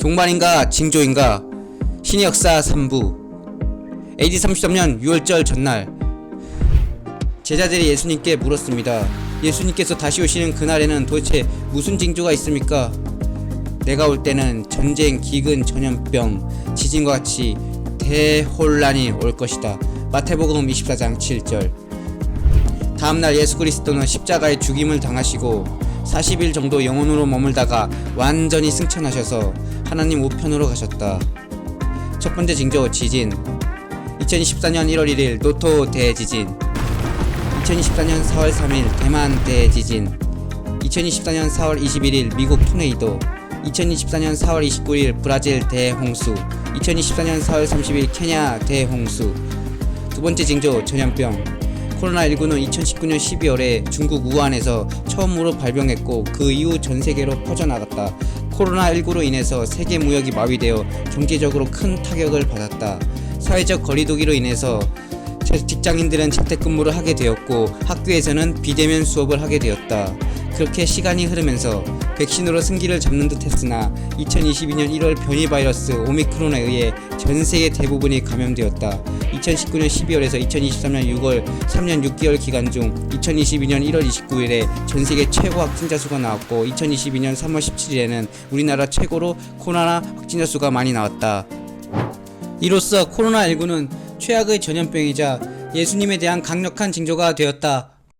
종말인가 징조인가 신의 역사 3부 AD 33년 6월절 전날 제자들이 예수님께 물었습니다. 예수님께서 다시 오시는 그날에는 도대체 무슨 징조가 있습니까? 내가 올 때는 전쟁, 기근, 전염병, 지진과 같이 대혼란이 올 것이다. 마태복음 24장 7절. 다음날 예수 그리스도는 십자가에 죽임을 당하시고 40일 정도 영혼으로 머물다가 완전히 승천하셔서 하나님 우편으로 가셨다. 첫 번째 징조 지진. 2024년 1월 1일 노토 대지진. 2024년 4월 3일 대만 대지진. 2024년 4월 21일 미국 토네이도. 2024년 4월 29일 브라질 대홍수. 2024년 4월 30일 케냐 대홍수. 두 번째 징조 전염병. 코로나19는 2019년 12월에 중국 우한에서 처음으로 발병했고 그 이후 전 세계로 퍼져나갔다. 코로나19로 인해서 세계 무역이 마비되어 경제적으로 큰 타격을 받았다. 사회적 거리두기로 인해서 제- 직장인들은 재택근무를 하게 되었고 학교에서는 비대면 수업을 하게 되었다. 그렇게 시간이 흐르면서 백신으로 승기를 잡는 듯 했으나 2022년 1월 변이 바이러스 오미크론에 의해 전 세계 대부분이 감염되었다. 2019년 12월에서 2023년 6월 3년 6개월 기간 중 2022년 1월 29일에 전 세계 최고 확진자 수가 나왔고 2022년 3월 17일에는 우리나라 최고로 코로나 확진자 수가 많이 나왔다. 이로써 코로나19는 최악의 전염병이자 예수님에 대한 강력한 징조가 되었다.